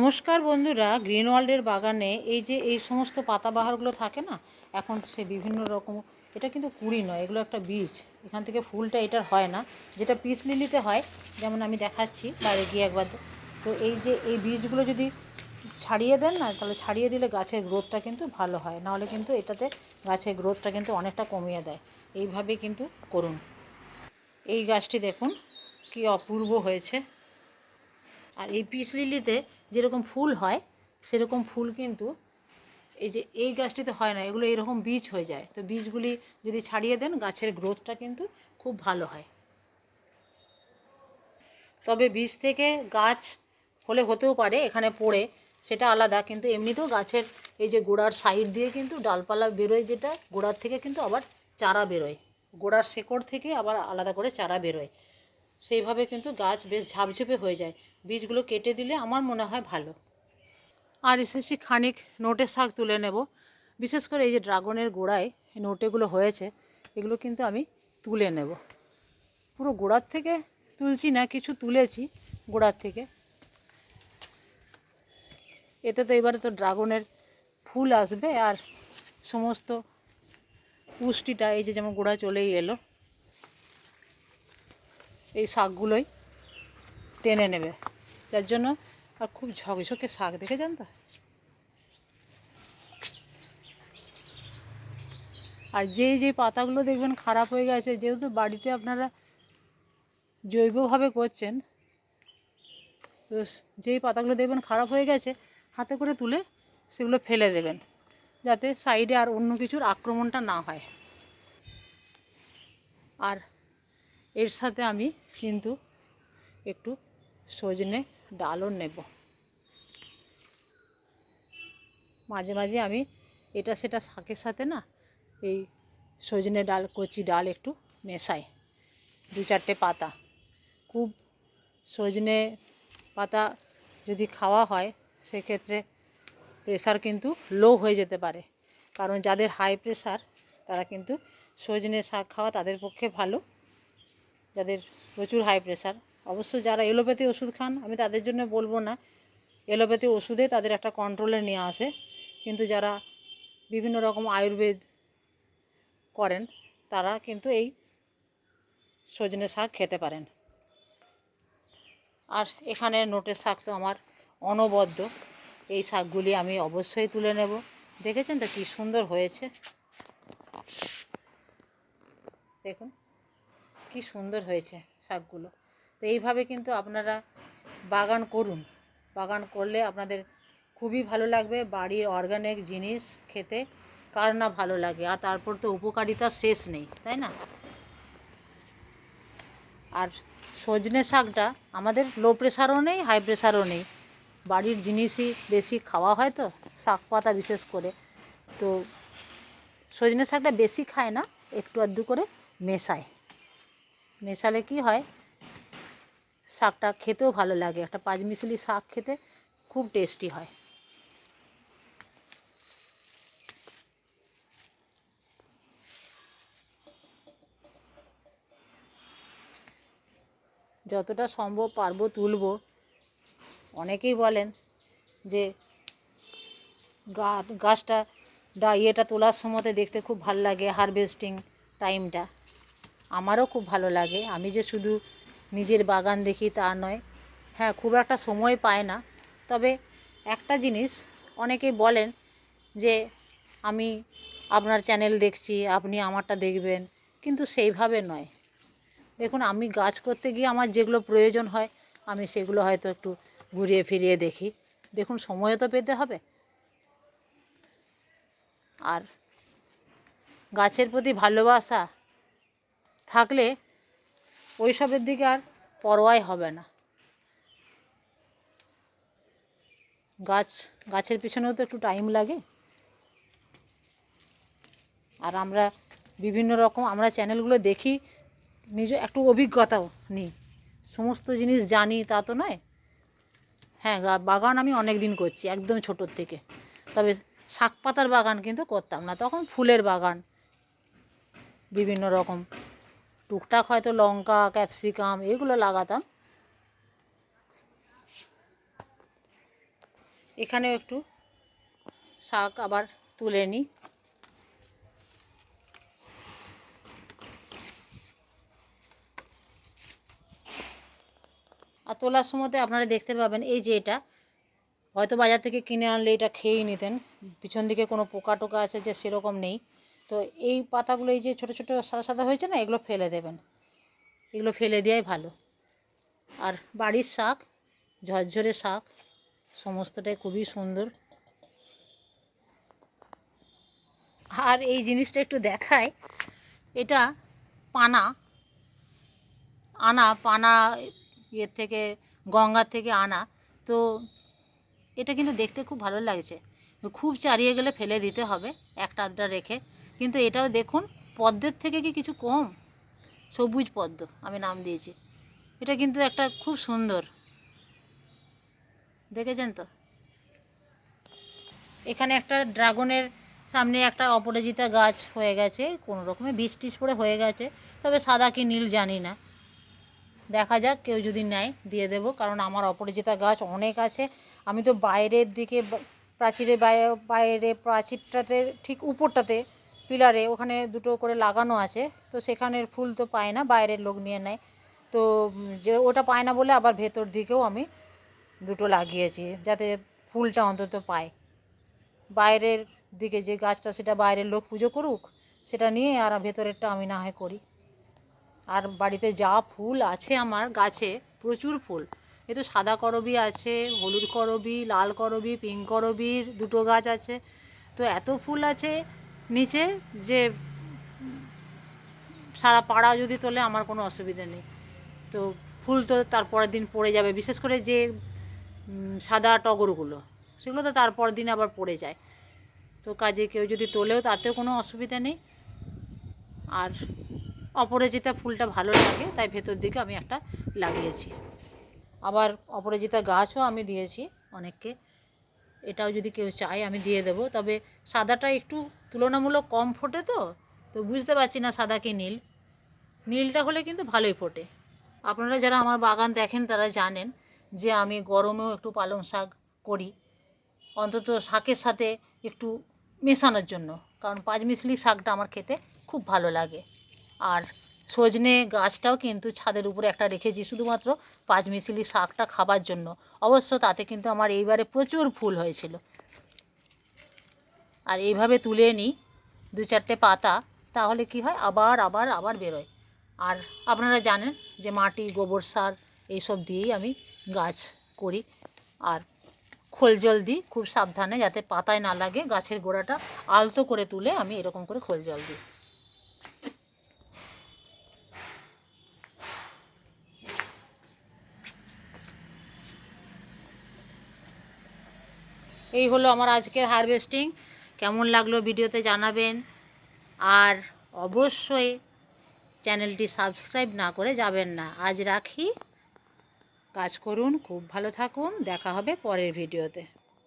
নমস্কার বন্ধুরা, গ্রিন ওয়ার্ল্ডের বাগানে এই যে এই সমস্ত পাতাবাহারগুলো থাকে না, এখন সে বিভিন্ন রকম, এটা কিন্তু কুড়ি নয়, এগুলো একটা বীজ। এখান থেকে ফুলটা এটার হয় না, যেটা পিস লিলিতে হয়, যেমন আমি দেখাচ্ছি, বাইরে গিয়ে একবার তো এই যে এই বীজগুলো যদি ছাড়িয়ে দেন না, তাহলে ছাড়িয়ে দিলে গাছের গ্রোথটা কিন্তু ভালো হয়, নাহলে কিন্তু এটাতে গাছের গ্রোথটা কিন্তু অনেকটা কমিয়ে দেয়। এইভাবে কিন্তু করুন। এই গাছটি দেখুন, কি অপূর্ব হয়েছে। আর এই পিস লিলিতে যেরকম ফুল হয়, সেরকম ফুল কিন্তু এই যে এই গাছটিতে হয় না, এগুলো এরকম বীজ হয়ে যায়। তো বীজগুলি যদি ছাড়িয়ে দেন, গাছের গ্রোথটা কিন্তু খুব ভালো হয়। তবে বীজ থেকে গাছ হলে হতেও পারে, এখানে পড়ে, সেটা আলাদা, কিন্তু এমনিতেও গাছের এই যে গোড়ার সাইড দিয়ে কিন্তু ডালপালা বেরোয় যেটা, গোড়ার থেকে কিন্তু আবার চারা বেরোয়। গোড়ার শেকড় থেকে আবার আলাদা করে চারা বেরোয়। সেইভাবে কিন্তু গাছ বেশ ঝাপঝুপে হয়ে যায়। বীজগুলো কেটে দিলে আমার মনে হয় ভালো। আর এসেছি খানিক নোটের শাক তুলে নেব। বিশেষ করে এই যে ড্রাগনের গোড়ায় নোটেগুলো হয়েছে, এগুলো কিন্তু আমি তুলে নেব। পুরো গোড়ার থেকে তুলছি না, কিছু তুলেছি গোড়ার থেকে। এতে তো এবারে তো ড্রাগনের ফুল আসবে আর সমস্ত পুষ্টিটা এই যে যেমন গোড়া চলেই এলো। এই শাকগুলোই টেনে নেবে। যার জন্য আর খুব ঝকঝকে শাক, দেখেছেন তো? আর যেই যে পাতাগুলো দেখবেন খারাপ হয়ে গেছে, যেহেতু বাড়িতে আপনারা জৈবভাবে করছেন, তো যেই পাতাগুলো দেখবেন খারাপ হয়ে গেছে, হাতে করে তুলে সেগুলো ফেলে দেবেন, যাতে সাইডে আর অন্য কিছুর আক্রমণটা না হয়। আর এর সাথে আমি কিন্তু একটু সজনে ডালও নেব। মাঝে মাঝে আমি এটা সেটা শাকের সাথে না, এই সজনে ডাল, কচি ডাল একটু মেশাই। দু চারটে পাতা। খুব সজনে পাতা যদি খাওয়া হয়, সেক্ষেত্রে প্রেশার কিন্তু লো হয়ে যেতে পারে। কারণ যাদের হাই প্রেশার তারা কিন্তু সজনে শাক খাওয়া তাদের পক্ষে ভালো। যাদের প্রচুর হাই প্রেশার অবশ্য যারা এলোপ্যাথি ওষুধ খান, আমি তাদের জন্য বলব না। এলোপ্যাথি ওষুধে তাদের একটা কন্ট্রোলে নিয়ে আসে। কিন্তু যারা বিভিন্ন রকম আয়ুর্বেদ করেন, তারা কিন্তু এই সজনে শাক খেতে পারেন। আর এখানে নোটের শাক তো আমার অনবদ্য। এই শাকগুলি আমি অবশ্যই তুলে নেব। দেখেছেন তো কী সুন্দর হয়েছে? দেখুন। কি সুন্দর হয়েছে শাকগুলো। তো এইভাবে কিন্তু আপনারা বাগান করুন। বাগান করলে আপনাদের খুবই ভালো লাগবে বাড়ির অর্গানিক জিনিস খেতে, কার না ভালো লাগে। আর তারপর তো উপকারিতা শেষ নেই, তাই না? আর সজনে শাকটা আমাদের লো প্রেশারও নেই হাই প্রেশারও নেই। বাড়ির জিনিসই বেশি খাওয়া হয় তো, শাক পাতা বিশেষ করে। তো সজনে শাকটা বেশি খায় না, একটু আধটু করে মেশায়। মেশালে কি হয়? শাকটা খেতেও ভালো লাগে। একটা পাঁচমিশালি শাক খেতে খুব টেস্টি হয়। যতটা সম্ভব পারব তুলব। অনেকেই বলেন যে গাছটা ডা ইয়েটা তোলার সময়তে দেখতে খুব ভালো লাগে হারভেস্টিং টাইমটা আমারও খুব ভালো লাগে। আমি যে শুধু নিজের বাগান দেখি তা নয় হ্যাঁ খুব একটা সময় পায় না। তবে একটা জিনিস অনেকেই বলেন যে, আমি আপনার চ্যানেল দেখছি, আপনি আমারটা দেখবেন। কিন্তু সেইভাবে নয়। দেখুন, আমি গাছ করতে গিয়ে আমার যেগুলো প্রয়োজন হয়, আমি সেগুলো হয়তো একটু ঘুরিয়ে ফিরিয়ে দেখি। দেখুন সময়ও তো পেতে হবে। আর গাছের প্রতি ভালোবাসা থাকলে ওইসবের দিকে আর পরোয়াই হবে না। গাছ, গাছের পিছনেও তো একটু টাইম লাগে। আর আমরা বিভিন্ন রকম, আমরা চ্যানেলগুলো দেখি, নিজ একটু অভিজ্ঞতাও নিই। সমস্ত জিনিস জানি, তা তো নয়। হ্যাঁ বাগান আমি অনেক দিন করছি, একদম ছোটোর থেকে। তবে শাক পাতার বাগান কিন্তু করতাম না, তখন ফুলের বাগান, বিভিন্ন রকম। টুকটাক হয়তো লঙ্কা, ক্যাপসিকাম এগুলো লাগাতাম। এখানেও একটু শাক আবার তুলে নিই। আর তোলার সময়তে আপনারা দেখতে পাবেন, এই যে এটা, হয়তো বাজার থেকে কিনে আনলে এটা খেয়েই নিতেন। পিছন দিকে কোনো পোকা টোকা আছে যে সেরকম নেই। তো এই পাতাগুলো এই যে ছোটো ছোটো সাদা সাদা হয়েছে না, এগুলো ফেলে দেবেন। এগুলো ফেলে দেওয়াই ভালো। আর বাড়ির শাক, ঝরঝরে শাক, সমস্তটাই খুবই সুন্দর। আর এই জিনিসটা একটু দেখায় এটা পানা। আনা, পানা ইয়ের থেকে, গঙ্গার থেকে আনা। তো এটা কিন্তু দেখতে খুব ভালো লাগছে। খুব চারিয়ে গেলে ফেলে দিতে হবে, একটা আধটা রেখে। কিন্তু এটাও দেখুন, পদ্মের থেকে কি কিছু কম? সবুজ পদ্ম, আমি নাম দিয়েছি। এটা কিন্তু একটা খুব সুন্দর। দেখেছেন তো? এখানে একটা ড্রাগনের সামনে একটা অপরাজিতা গাছ হয়ে গেছে, কোনো রকমে বীজ টিজ পড়ে হয়ে গেছে, তবে সাদা কি নীল জানি না। দেখা যাক, কেউ যদি নেয়, দিয়ে দেবো, কারণ আমার অপরাজিতা গাছ অনেক আছে। আমি তো বাইরের দিকে প্রাচীরের বাইরে প্রাচীরটাতে, ঠিক উপরটাতে পিলারে ওখানে দুটো করে লাগানো আছে, তো সেখানের ফুল তো পায় না, বাইরের লোক নিয়ে নেয়। তো যে ওটা পায় না বলে আবার ভেতর দিকেও আমি দুটো লাগিয়েছি, যাতে ফুলটা অন্তত পায়। বাইরের দিকে যে গাছটা, সেটা বাইরের লোক পুজো করুক, সেটা নিয়ে আর ভেতরেরটা আমি না হয় করি। আর বাড়িতে যা ফুল আছে আমার গাছে, প্রচুর ফুল। এ তো সাদা করবি আছে, হলুদ করবি, লাল করবি, পিঙ্ক করবির দুটো গাছ আছে। তো এত ফুল আছে নিচে যে সারা পাড়া যদি তোলে, আমার কোনো অসুবিধা নেই। তো ফুল তো তারপরের দিন পড়ে যাবে, বিশেষ করে যে সাদা টগরগুলো, সেগুলো তো তারপর দিন আবার পড়ে যায়। তো কাজে কেউ যদি তোলেও, তাতেও কোনো অসুবিধা নেই। আর অপরাজিতা ফুলটা ভালো লাগে, তাই ভেতর দিকে আমি একটা লাগিয়েছি। আবার অপরাজিতা গাছও আমি দিয়েছি অনেককে। এটাও যদি কেউ চায়, আমি দিয়ে দেবো। তবে সাদাটা একটু তুলনামূলক কম ফোটে তো তো বুঝতে পারছি না সাদা কি নীল। নীলটা হলে কিন্তু ভালোই ফোটে। আপনারা যারা আমার বাগান দেখেন, তারা জানেন যে আমি গরমেও একটু পালং শাক করি। অন্তত শাকের সাথে একটু মেশানোর জন্য, কারণ পাঁচমিশলি শাকটা আমার খেতে খুব ভালো লাগে। আর সজনে গাছটাও কিন্তু ছাদের উপরে একটা রেখেছি শুধুমাত্র পাঁচমিশলি শাকটা খাবার জন্য। অবশ্য তাতে কিন্তু আমার এইবারে প্রচুর ফুল হয়েছিল। আর এইভাবে তুলে নিই দু চারটে পাতা, তাহলে কি হয়? আবার আবার আবার বেরোয়। আর আপনারা জানেন যে মাটি, গোবর সার এইসব দিয়েই আমি গাছ করি। আর খোল জল দিই খুব সাবধানে যাতে পাতায় না লাগে, গাছের গোড়াটা আলতো করে তুলে আমি এরকম করে খোল জল দিই। এই হলো আমার আজকের হারভেস্টিং। কেমন লাগল ভিডিওতে জানাবেন। আর অবশ্যই চ্যানেলটি সাবস্ক্রাইব না করে যাবেন না। আজ রাখি। কাজ করুন, খুব ভালো থাকুন। দেখা হবে পরের ভিডিওতে।